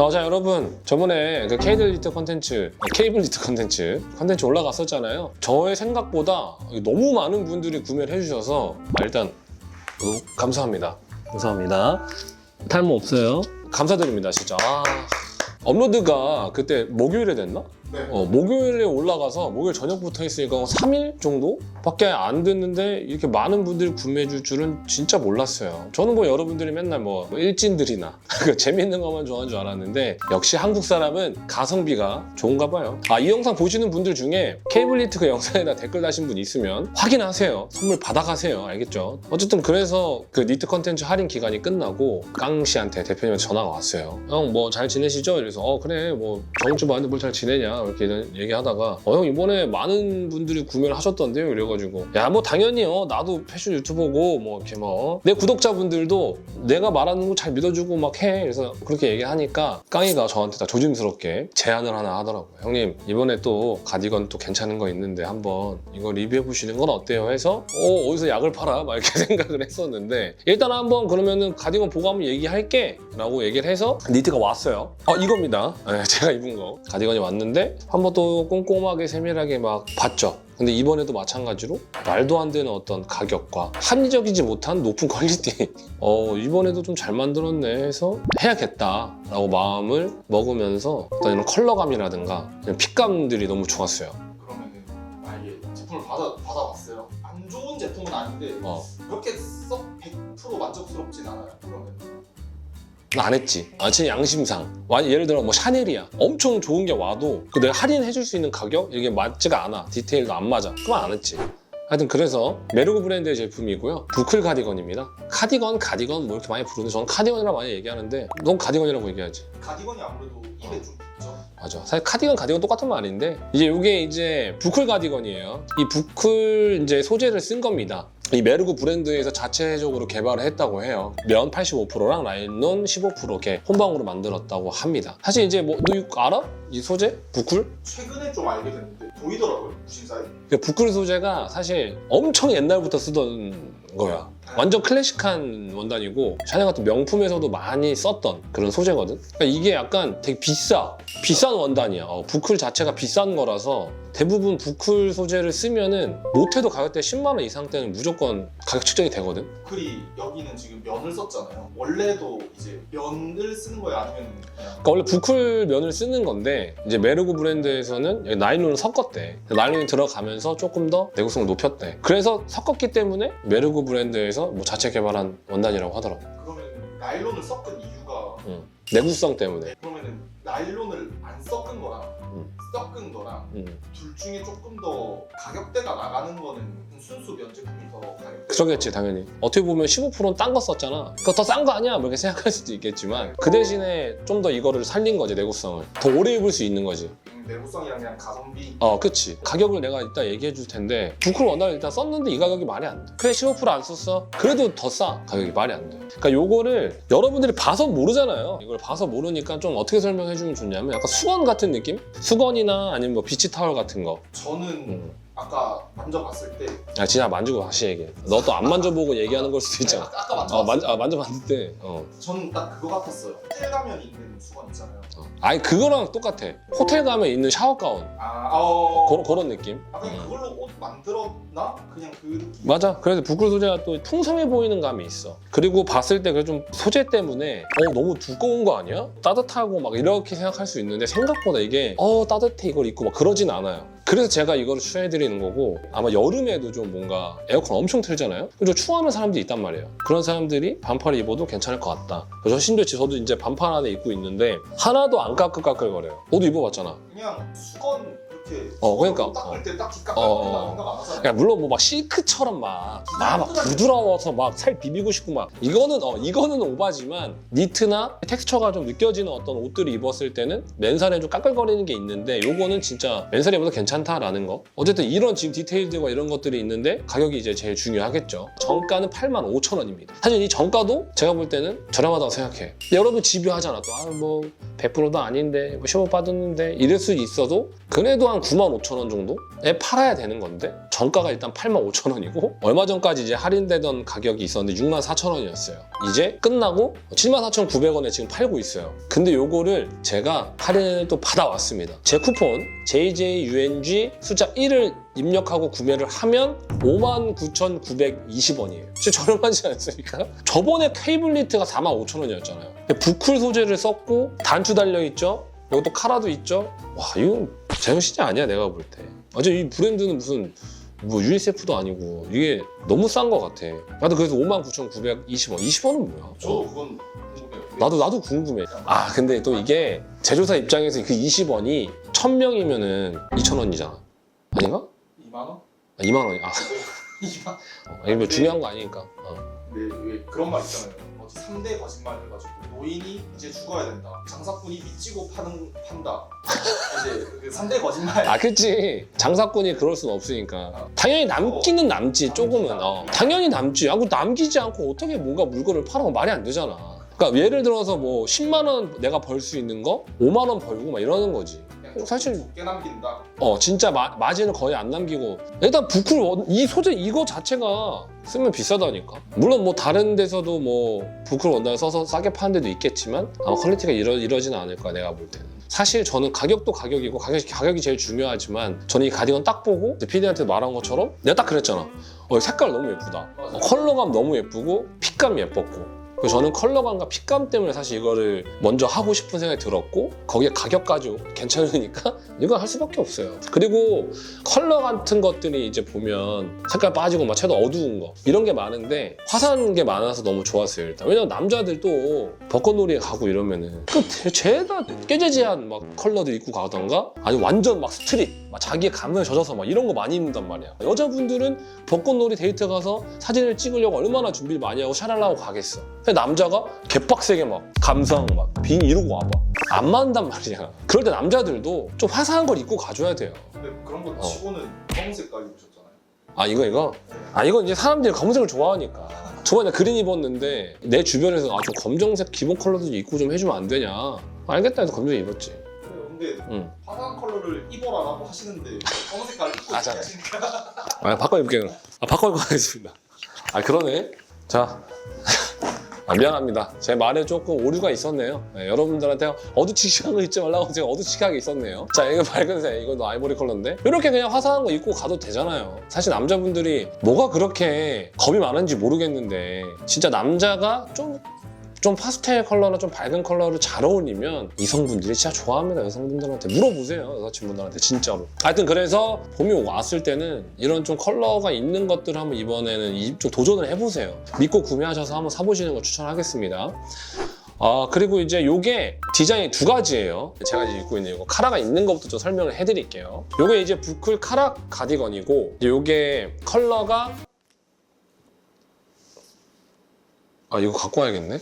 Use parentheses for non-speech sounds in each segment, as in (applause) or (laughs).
어, 자 여러분. 저번에 그 케이블 리트 컨텐츠 아, 케이블 리트 컨텐츠 컨텐츠 올라갔었잖아요. 저의 생각보다 너무 많은 분들이 구매를 해주셔서 아, 일단 너무 감사합니다. 감사합니다. 탈모 없어요? 감사드립니다 진짜. 아, 업로드가 그때 목요일에 됐나? 네. 어, 목요일에 올라가서 목요일 저녁부터 했으니까 3일 정도밖에 안 됐는데 이렇게 많은 분들이 구매해 줄 줄은 진짜 몰랐어요. 저는 뭐 여러분들이 맨날 뭐, 뭐 일진들이나 (laughs) 그 재밌는 것만 좋아하는 줄 알았는데 역시 한국 사람은 가성비가 좋은가 봐요. 아, 이 영상 보시는 분들 중에 케이블리트 그 영상에다 댓글 다신 분 있으면 확인하세요. 선물 받아가세요. 알겠죠? 어쨌든 그래서 그 니트 컨텐츠 할인 기간이 끝나고 깡 씨한테 대표님한테 전화가 왔어요. 형 뭐 잘 지내시죠? 이래서 어 그래 뭐 저번 주 봤는데 뭘 잘 지내냐 이렇게 얘기하다가 어 형 이번에 많은 분들이 구매를 하셨던데요? 이래가지고. 야 뭐 당연히요. 나도 패션 유튜버고 뭐 이렇게 뭐 내 구독자분들도 내가 말하는 거 잘 믿어주고 막 해. 그래서 그렇게 얘기하니까 깡이가 저한테 다 조심스럽게 제안을 하나 하더라고요. 형님 이번에 또 가디건 또 괜찮은 거 있는데 한번 이거 리뷰해 보시는 건 어때요? 해서 어 어디서 약을 팔아? 막 이렇게 (laughs) 생각을 했었는데 일단 한번 그러면은 가디건 보고 한번 얘기할게 라고 얘기를 해서 니트가 왔어요. 어 이겁니다. 네, 제가 입은 거. 가디건이 왔는데 한 번 또 꼼꼼하게 세밀하게 막 봤죠 근데 이번에도 마찬가지로 말도 안 되는 어떤 가격과 합리적이지 못한 높은 (laughs) 퀄리티 어 이번에도 좀 잘 만들었네 해서 해야겠다 라고 마음을 먹으면서 어떤 이런 컬러감이라든가 이런 핏감들이 너무 좋았어요 그러면은 만약에 제품을 받아 받아봤어요. 안 좋은 제품은 아닌데 어. 그렇게 썩 100% 만족스럽진 않아요. 안 했지. 아, 제 양심상. 와, 예를 들어 뭐 샤넬이야. 엄청 좋은 게 와도 그 내가 할인해줄 수 있는 가격 이게 맞지가 않아. 디테일도 안 맞아. 그럼 안 했지. 하여튼 그래서 메르고 브랜드의 제품이고요. 부클 가디건입니다. 카디건, 가디건 뭐 이렇게 많이 부르는데 저는 카디건이라고 많이 얘기하는데 넌 가디건이라고 얘기하지. 가디건이 아무래도 입에 좀 붙죠. 맞아. 사실 카디건, 가디건 똑같은 말인데 이제 이게 이제 부클 가디건이에요. 이 부클 이제 소재를 쓴 겁니다. 이 메르그 브랜드에서 자체적으로 개발을 했다고 해요. 면 85%랑 라인론 15% 이렇게 혼방으로 만들었다고 합니다. 사실 이제 뭐 너 이거 알아? 이 소재? 부클? 최근에 좀 알게 됐는데 보이더라고요. 무신사에. 그 부클 소재가 사실 엄청 옛날부터 쓰던 거야. 완전 클래식한 원단이고 샤넬 같은 명품에서도 많이 썼던 그런 소재거든. 그러니까 이게 약간 되게 비싸. 비싼 원단이야. 어, 부클 자체가 비싼 거라서 대부분 부클 소재를 쓰면은 못해도 가격대 10만 원 이상 때는 무조건 가격 측정이 되거든. 부클이 여기는 지금 면을 썼잖아요. 원래도 이제 면을 쓰는 거예요, 아니면 그냥 그러니까 원래 부클 면을 쓰는 건데 이제 메르고 브랜드에서는 여기 나일론을 섞었대. 나일론이 들어가면서 조금 더 내구성을 높였대. 그래서 섞었기 때문에 메르고 브랜드에서 뭐 자체 개발한 원단이라고 하더라고. 그러면 나일론을 섞은 이유가 내구성 때문에. 그러면은 나일론을 안 섞은 거랑 음. 섞은 거랑 음. 둘 중에 조금 더 가격대가 나가는 거는 순수 면 제품이 더 가격대. 그러겠지 당연히 어떻게 보면 15%는 딴 거 썼잖아 그거 더 싼 거 아니야? 뭐 이렇게 (laughs) 생각할 수도 있겠지만 그 대신에 좀 더 이거를 살린 거지 내구성을 더 오래 입을 수 있는 거지 음, 내구성이랑 그냥 가성비. 어 그치. 가격을 내가 이따 얘기해 줄 텐데 부클 원단을 일단 썼는데 이 가격이 말이 안 돼. 그래 15%안 썼어. 그래도 더 싸. 가격이 말이 안 돼. 그러니까 요거를 여러분들이 봐서 모르잖아요. 이걸 봐서 모르니까 좀 어떻게 설명해 주면 좋냐면 약간 수건 같은 느낌? 수건이나 아니면 뭐 비치 타월 같은 거. 저는 음. 아까 만져봤을 때 야, 진짜 만지고 다시 얘기해 너 또 안 만져보고 얘기하는 걸 수도 있잖아 아까, 아까 만져. 어, 만, 아, 만져봤는데 어. 저는 딱 그거 같았어요. 호텔 가면 있는 수건 있잖아요. 어. 아니 그거랑 똑같아 호텔 가면 있는 샤워 가운 아, 어. 그런, 그런 느낌 아, 그냥 그걸로 옷 만들었나? 그냥 그 느낌. 맞아 그래서 부클 소재가 또 풍성해 보이는 감이 있어 그리고 봤을 때 그 좀 소재 때문에 어 너무 두꺼운 거 아니야? 따뜻하고 막 이렇게 생각할 수 있는데 생각보다 이게 어 따뜻해 이걸 입고 막 그러진 않아요 그래서 제가 이거를 추천해드리는 거고 아마 여름에도 좀 뭔가 에어컨 엄청 틀잖아요? 그래서 추워하는 사람들이 있단 말이에요. 그런 사람들이 반팔을 입어도 괜찮을 것 같다. 저 심지어 저도 이제 반팔 안에 입고 있는데 하나도 안 까끌까끌거려요. 너도 입어봤잖아. 그냥 수건 이렇게 어, 그러니까. 어, 깎아낸다 어. 안 하잖아요. 그러니까 물론 뭐 막 실크처럼 막, 막, 막 부드러워서 막 살 비비고 싶고 막 이거는 어 이거는 오바지만 니트나 텍스처가 좀 느껴지는 어떤 옷들을 입었을 때는 맨살에 좀 까끌거리는 게 있는데 요거는 진짜 맨살에 입어도 괜찮다라는 거 어쨌든 이런 지금 디테일들과 이런 것들이 있는데 가격이 이제 제일 중요하겠죠 정가는 8만 5천 원입니다 사실 이 정가도 제가 볼 때는 저렴하다고 생각해 여러분 집요하잖아 또 아 뭐 100%도 아닌데 뭐 15 받았는데 이럴 수 있어도 그래도 한한 9만 5천 원 정도에 팔아야 되는 건데 정가가 일단 8만 5천 원이고 얼마 전까지 이제 할인되던 가격이 있었는데 6만 4천 원이었어요. 이제 끝나고 7만 4천 9백 원에 지금 팔고 있어요. 근데 요거를 제가 할인을 또 받아왔습니다. 제 쿠폰 JJUNG 숫자 1을 입력하고 구매를 하면 59,920원이에요. 진짜 저렴하지 않습니까? 저번에 케이블리트가 45,000원이었잖아요. 부클 소재를 썼고 단추 달려있죠? 또 카라도 있죠? 와 이건 제정신이 아니야 내가 볼 때. 아주 이 브랜드는 무슨 뭐 USF도 아니고 이게 너무 싼 것 같아. 나도 그래서 59,920원. 20원은 뭐야? 저도 그건 궁금해요. 나도 나도 궁금해. 아 근데 또 이게 제조사 입장에서 그 20원이 1000명이면은 2,000원이잖아. 아닌가? 2만 원? 아, 2만 원이. 아, 2만. 어, 아니 뭐 중요한 거 아니니까. 어. 근데 왜 그런 말 있잖아요. 뭐지 3대 거짓말 해가지고 노인이 이제 죽어야 된다. 장사꾼이 미치고 파는 판다. 이제 그 3대 거짓말. 아 그치. 장사꾼이 그럴 순 없으니까. 당연히 남기는 남지 조금은. 어. 당연히 남지. 하고 남기지 않고 어떻게 뭔가 물건을 팔아 말이 안 되잖아. 그러니까 예를 들어서 뭐 10만 원 내가 벌 수 있는 거 5만 원 벌고 막 이러는 거지. 사실- 적게 남긴다. 어 진짜 마, 마진을 거의 안 남기고. 일단 부클 원- 이 소재 이거 자체가 쓰면 비싸다니까. 물론 뭐 다른 데서도 뭐 부클 원단을 써서 싸게 파는 데도 있겠지만 아마 퀄리티가 이러, 이러지는 않을 거야 내가 볼 때는. 사실 저는 가격도 가격이고 가격, 가격이 제일 중요하지만 저는 이 가디건 딱 보고 PD한테 말한 것처럼 내가 딱 그랬잖아. 어 색깔 너무 예쁘다. 어, 컬러감 너무 예쁘고 핏감 예뻤고 그래서 저는 컬러감과 핏감 때문에 사실 이거를 먼저 하고 싶은 생각이 들었고 거기에 가격까지 괜찮으니까 (laughs) 이건 할 수밖에 없어요. 그리고 컬러 같은 것들이 이제 보면 색깔 빠지고 막 채도 어두운 거 이런 게 많은데 화사한 게 많아서 너무 좋았어요 일단. 왜냐면 남자들도 벚꽃놀이에 가고 이러면은 그 대- 죄다 깨재재한 막 컬러들 입고 가던가? 아니 완전 막 스트릿 막 자기의 감성에 젖어서 막 이런 거 많이 입는단 말이야. 여자분들은 벚꽃놀이 데이트 가서 사진을 찍으려고 얼마나 준비를 많이 하고 샤랄라하고 가겠어 남자가 개빡세게 막 감성 막빈 이러고 와봐 안 맞는단 말이야 그럴 때 남자들도 좀 화사한 걸 입고 가줘야 돼요 근데 그런 거 어. 치고는 검은 색깔 입으셨잖아요. 아 이거 이거? 아 이건 이제 사람들이 검은색을 좋아하니까 저번에 그린 입었는데 내 주변에서 아좀 검정색 기본 컬러도 입고 좀 해주면 안 되냐 알겠다 해서 검정색 입었지 근데 응. 화사한 컬러를 입어라라고 하시는데 검은 색깔 입고 아, 자. 하시니까 아 바꿔 입을게요. 아 바꿔 입고 가겠습니다 아 그러네 자 아, 미안합니다. 제 말에 조금 오류가 있었네요. 네, 여러분들한테 거 잊지 말라고 제가 어두치하게 있었네요. 자 이거 밝은색 이건 아이보리 컬러인데. 이렇게 그냥 화사한 거 입고 가도 되잖아요. 사실 남자분들이 뭐가 그렇게 겁이 많은지 모르겠는데 진짜 남자가 좀 좀 파스텔 컬러나 좀 밝은 컬러를 잘 어울리면 이성분들이 진짜 좋아합니다. 여성분들한테 물어보세요. 여자친구들한테 진짜로. 하여튼 그래서 봄이 왔을 때는 이런 좀 컬러가 있는 것들을 한번 이번에는 이- 좀 도전을 해보세요. 믿고 구매하셔서 한번 사보시는 걸 추천하겠습니다. 아 그리고 이제 요게 디자인이 두 가지예요. 제가 이제 입고 있는 이거 카라가 있는 것부터 좀 설명을 해드릴게요. 요게 이제 부클 카라 가디건이고 요게 컬러가 아 이거 갖고 와야겠네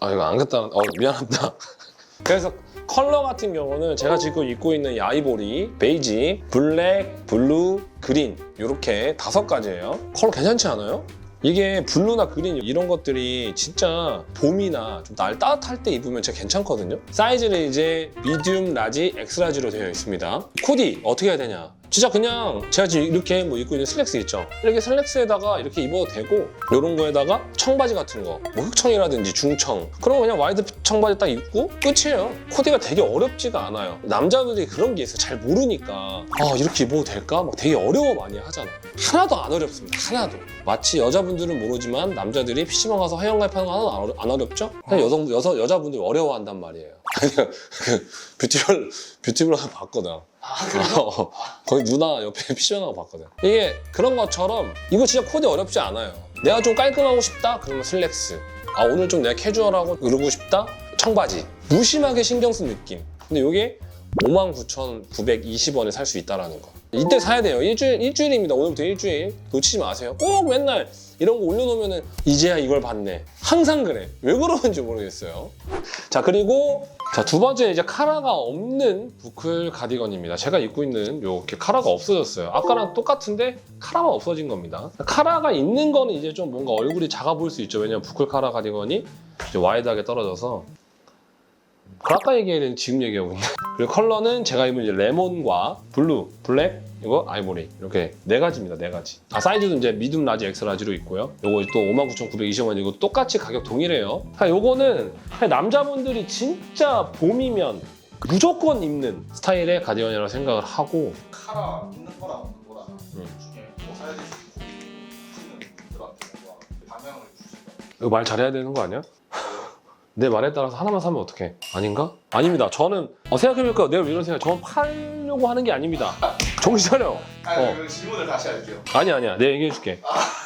아 이거 안 갖다 어 미안합니다. (laughs) 그래서 컬러 같은 경우는 제가 지금 입고 있는 이 아이보리, 베이지, 블랙, 블루, 그린 이렇게 다섯 가지예요. 컬러 괜찮지 않아요? 이게 블루나 그린 이런 것들이 진짜 봄이나 좀 날 따뜻할 때 입으면 진짜 괜찮거든요. 사이즈는 이제 미디움, 라지, 엑스라지로 되어 있습니다. 코디 어떻게 해야 되냐 진짜 그냥 제가 지금 이렇게 뭐 입고 있는 슬랙스 있죠? 이렇게 슬랙스에다가 이렇게 입어도 되고 이런 거에다가 청바지 같은 거 뭐 흑청이라든지 중청 거 그냥 와이드 청바지 딱 입고 끝이에요. 코디가 되게 어렵지가 않아요. 남자분들이 그런 게 있어요. 잘 모르니까. 아 이렇게 입어도 될까? 막 되게 어려워 많이 하잖아 하나도 안 어렵습니다. 하나도. 마치 여자분들은 모르지만 남자들이 PC방 가서 회원 가입하는 거 하나도 안, 어렵죠? 그냥 여성, 여성, 여자분들이 어려워한단 말이에요. (laughs) 아니요. 그 뷰티블 뷰티블 하나 봤거든 아? (laughs) 어, 거기 누나 옆에 (laughs) 가고 봤거든. 이게 그런 것처럼 이거 진짜 코디 어렵지 않아요. 내가 좀 깔끔하고 싶다? 그러면 슬랙스. 아 오늘 좀 내가 캐주얼하고 이러고 싶다? 청바지. 무심하게 신경 쓴 느낌. 근데 이게 59,920원에 살 수 있다라는 거. 이때 사야 돼요. 일주일, 일주일입니다. 오늘부터 일주일. 놓치지 마세요. 꼭 맨날 이런 거 올려놓으면 이제야 이걸 봤네. 항상 그래. 왜 그러는지 모르겠어요. 자, 그리고 자, 두 번째 이제 카라가 없는 부클 가디건입니다. 제가 입고 있는 요렇게 카라가 없어졌어요. 아까랑 똑같은데 카라가 없어진 겁니다. 카라가 있는 거는 이제 좀 뭔가 얼굴이 작아 보일 수 있죠. 왜냐면 부클 카라 가디건이 이제 와이드하게 떨어져서 그 아까 얘기했는데 지금 얘기하고 있네. (laughs) 그리고 컬러는 제가 입은 이제 레몬과 블루, 블랙, 이거 아이보리 이렇게 네 가지입니다. 네 가지. 아 사이즈도 이제 미디움, 라지, 엑스 라지로 있고요. 요거 또 59,920원이고 똑같이 가격 동일해요. 아, 요거는 남자분들이 진짜 봄이면 무조건 입는 스타일의 가디건이라고 생각을 하고 카라 있는 거랑 없는 거랑 음. 중에 뭐 사야 될지 분들한테 뭔가 방향을 주신다. 이거 말 잘해야 되는 거 아니야? 내 말에 따라서 하나만 사면 어떡해? 아닌가? 아닙니다. 저는 어, 생각해보니까 내가 왜 이런 생각? 저는 팔려고 하는 게 아닙니다. 정신 차려. 아니 어. 그 질문을 다시 할게요. 아니 아니야. 내가 얘기해줄게.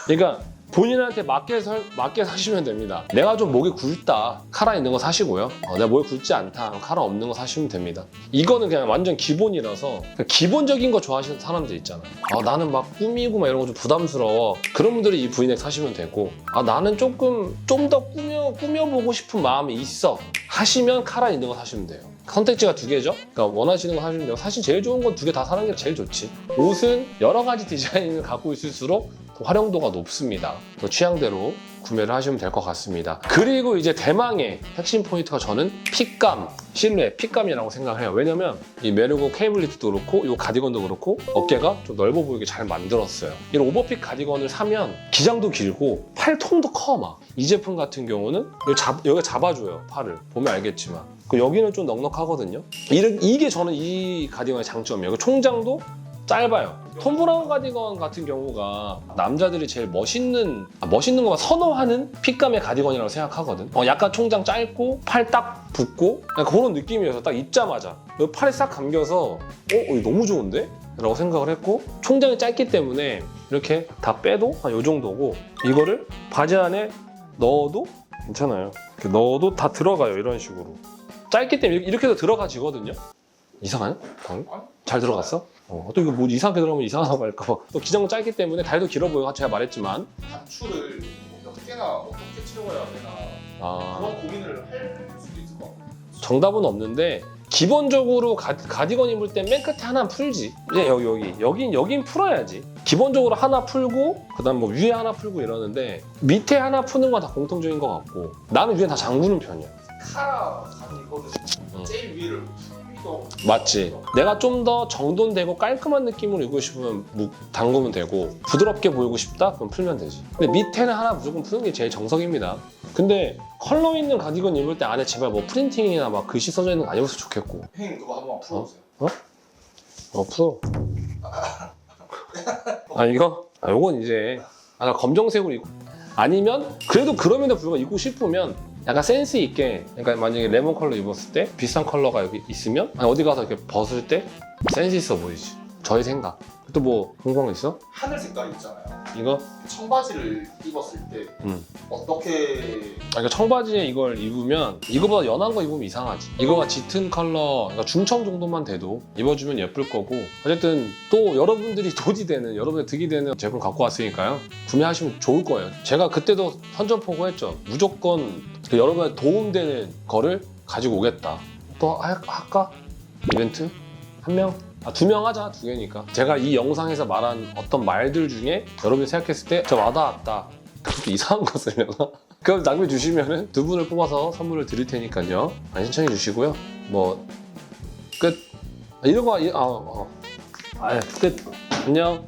그러니까 본인한테 맞게 설, 맞게 사시면 됩니다. 내가 좀 목이 굵다. 카라 있는 거 사시고요. 어, 내가 목이 굵지 않다. 카라 없는 거 사시면 됩니다. 이거는 그냥 완전 기본이라서 그냥 기본적인 거 좋아하시는 사람들 있잖아요. 아, 나는 막 꾸미고 막 이런 거 좀 부담스러워. 그런 분들이 이 브이넥 사시면 되고 아 나는 조금 좀 더 꾸며 꾸며보고 싶은 마음이 있어. 하시면 카라 있는 거 사시면 돼요. 선택지가 두 개죠. 그러니까 원하시는 거 사시면 되고 사실 제일 좋은 건 두 개 다 사는 게 제일 좋지. 옷은 여러 가지 디자인을 갖고 있을수록 더 활용도가 높습니다. 또 취향대로 구매를 하시면 될 것 같습니다. 그리고 이제 대망의 핵심 포인트가 저는 핏감, 실루엣, 핏감이라고 생각을 해요. 왜냐면 이 메르고 케이블리트도 그렇고 이 가디건도 그렇고 어깨가 좀 넓어 보이게 잘 만들었어요. 이런 오버핏 가디건을 사면 기장도 길고 팔통도 커 막. 이 제품 같은 경우는 여기, 잡, 여기가 잡아줘요 팔을 보면 알겠지만 그 여기는 좀 넉넉하거든요. 이게 저는 이 가디건의 장점이에요. 그 총장도 짧아요. 톰 브라운 가디건 같은 경우가 남자들이 제일 멋있는 아, 멋있는 것만 선호하는 핏감의 가디건이라고 생각하거든. 어, 약간 총장 짧고 팔 딱 붙고 약간 그런 느낌이어서 딱 입자마자 여기 팔에 싹 감겨서 어, 어 이거 너무 좋은데? 라고 생각을 했고 총장이 짧기 때문에 이렇게 다 빼도 한이 정도고 이거를 바지 안에 넣어도 괜찮아요. 이렇게 넣어도 다 들어가요 이런 식으로. 짧기 때문에 이렇게- 해서 들어가지거든요. 이상하냐? 방금? 잘 들어갔어? 어, 또 이거 뭐 이상하게 들어가면 이상하다고 할까 봐. 또 기장은 짧기 때문에 다리도 길어 보여. 제가 말했지만. 단추를 몇 개나 어떻게 채워야 되나 아, 그런 고민을 할 수도 있을 것 같아요. 정답은 없는데 기본적으로 가, 가디건 입을 때 맨 끝에 하나 풀지. 이제 여기 여기 여긴 여긴 풀어야지. 기본적으로 하나 풀고 그다음 뭐 위에 하나 풀고 이러는데 밑에 하나 푸는 건 다 공통적인 것 같고 나는 위에 다 잠그는 편이야. 카라 가디건은 음. 제일 위를 맞지. 내가 좀 더 정돈되고 깔끔한 느낌으로 입고 싶으면 무- 담그면 되고 부드럽게 보이고 싶다? 그럼 풀면 되지. 근데 밑에는 하나 무조건 푸는 게 제일 정석입니다. 근데 컬러 있는 가디건 입을 때 안에 제발 뭐 프린팅이나 막 글씨 써져 있는 거 아니었으면 좋겠고. 형님 그거 한번 풀어보세요. 어, 풀어. 아, 이거? 아, 요건 이제 아, 나 검정색으로 입고. 아니면 그래도 그럼에도 불구하고 입고 싶으면 약간 센스 있게 그러니까 만약에 레몬 컬러 입었을 때 비싼 컬러가 여기 있으면 아니, 어디 가서 이렇게 벗을 때 센스 있어 보이지. 저의 생각. 또 뭐 궁금한 거 있어? 하늘 색깔 있잖아요. 이거? 청바지를 입었을 때 음. 어떻게 아, 그러니까 청바지에 이걸 입으면 이거보다 연한 거 입으면 이상하지. 이거가 짙은 컬러, 그러니까 중청 정도만 돼도 입어주면 예쁠 거고. 어쨌든 또 여러분들이 (laughs) 돈이 되는, 여러분의 득이 되는 제품 갖고 왔으니까요. 구매하시면 좋을 거예요. 제가 그때도 선전포고 했죠. 무조건 그 여러분의 도움되는 거를 가지고 오겠다. 또 할- 할까? 이벤트? 한 명? 아, 두 명 하자, 두 개니까. 제가 이 영상에서 말한 어떤 말들 중에 여러분이 생각했을 때 저 와닿았다. 그렇게 이상한 거 쓰려나? 그럼 남겨주시면 두 분을 뽑아서 선물을 드릴 테니까요. 많이 신청해 주시고요. 뭐, 끝. 아, 이런 거, 이- 아, 어. 아, 끝. 안녕.